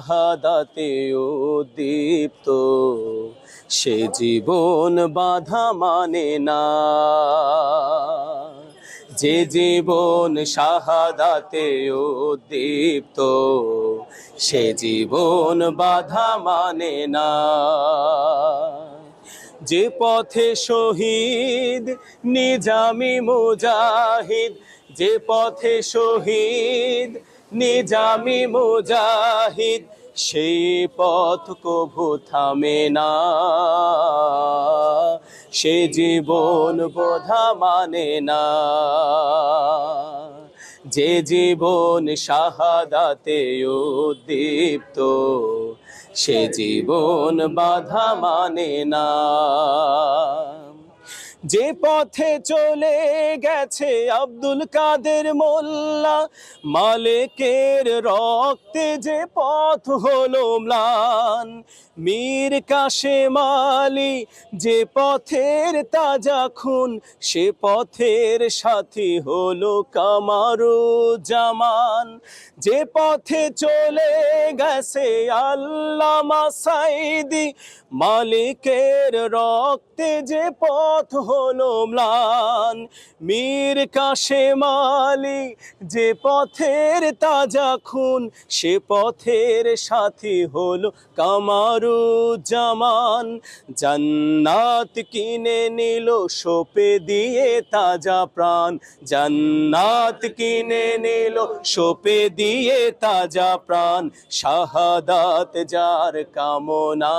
হাদাতে উদ্দীপ্ত, সে জীবন বাধা মানে না। যে জীবন শাহাদাতে উদ্দীপ্ত, সে জীবন বাধা মানে না। যে পথে শহীদ, নিজামি মুজাহিদ, যে পথে শহীদ নিজামি মুজাহিদ সেই পথ কভু থামে না। সে জীবন বোধা মানে না। যে জীবন শাহাদাতে উদ্দীপ্ত, সে জীবন বাধা মানে না। যে পথে চলে গেছে আব্দুল কাদের মোল্লা, মালিকের রক্তে যে পথ হলো ম্লান। মীর কাশেম আলী যে পথের তাজা খুন, সে পথের সাথী হলো কামারু জামান যে পথে চলে গেছে আল্লামা সাইদি মালিকের রক্তে যে পথ হলো ম্লান। মীর কাশেম আলী যে পথের তাজা খুন, সে পথের সাথী হলো কামারু জামান জান্নাত কিনে নিল সোপে দিয়ে তাজা প্রাণ। জান্নাত কিনে নিল সোপে দিয়ে তাজা প্রাণ। শাহাদাত যার কামনা।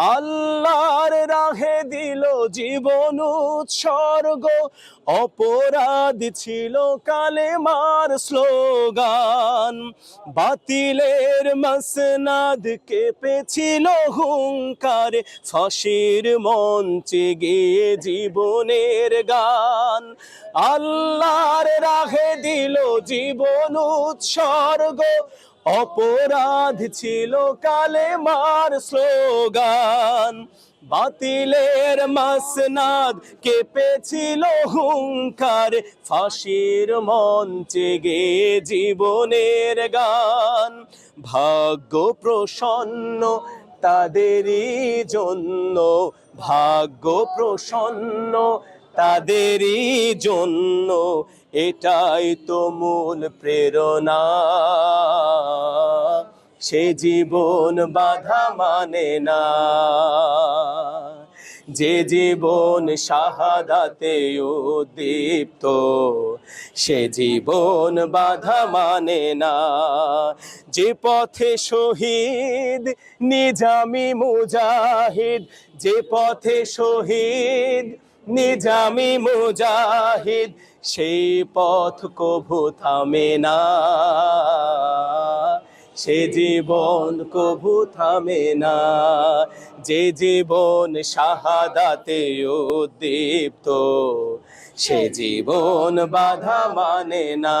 আল্লাহর রাহে দিল জীবন উৎসর্গ। অপরাধ ছিল কালে মার স্লোগান। বাতিলের মসনাদ কেঁপেছিল হুঙ্কারে। ফাঁসির মঞ্চে গিয়ে জীবনের গান। আল্লাহর রাহে দিল জীবন উৎসর্গ। অপরাধ ছিল কালে মার স্লোগান। বাতিলের মাসনাদ কেঁপেছিল হুঙ্কার। ফাঁসির মঞ্চে গে জীবনের গান। ভাগ্য প্রসন্ন তাদেরই জন্য, ভাগ্য প্রসন্ন তাদেরই জন্য এটাই তো মূল প্রেরণা। সে জীবন বাধা মানে না। যে জীবন শাহাদাতে উদ্দীপ্ত, সে জীবন বাধা মানে না। যে পথে শহীদ, নিজামি মুজাহিদ, যে পথে শহীদ নিজামি মুজাহিদ, সেই পথ কভু থামে না। সে জীবন কভু থামে না। যে জীবন শাহাদাতে উদ্দীপ্ত, সে জীবন বাধা মানে না।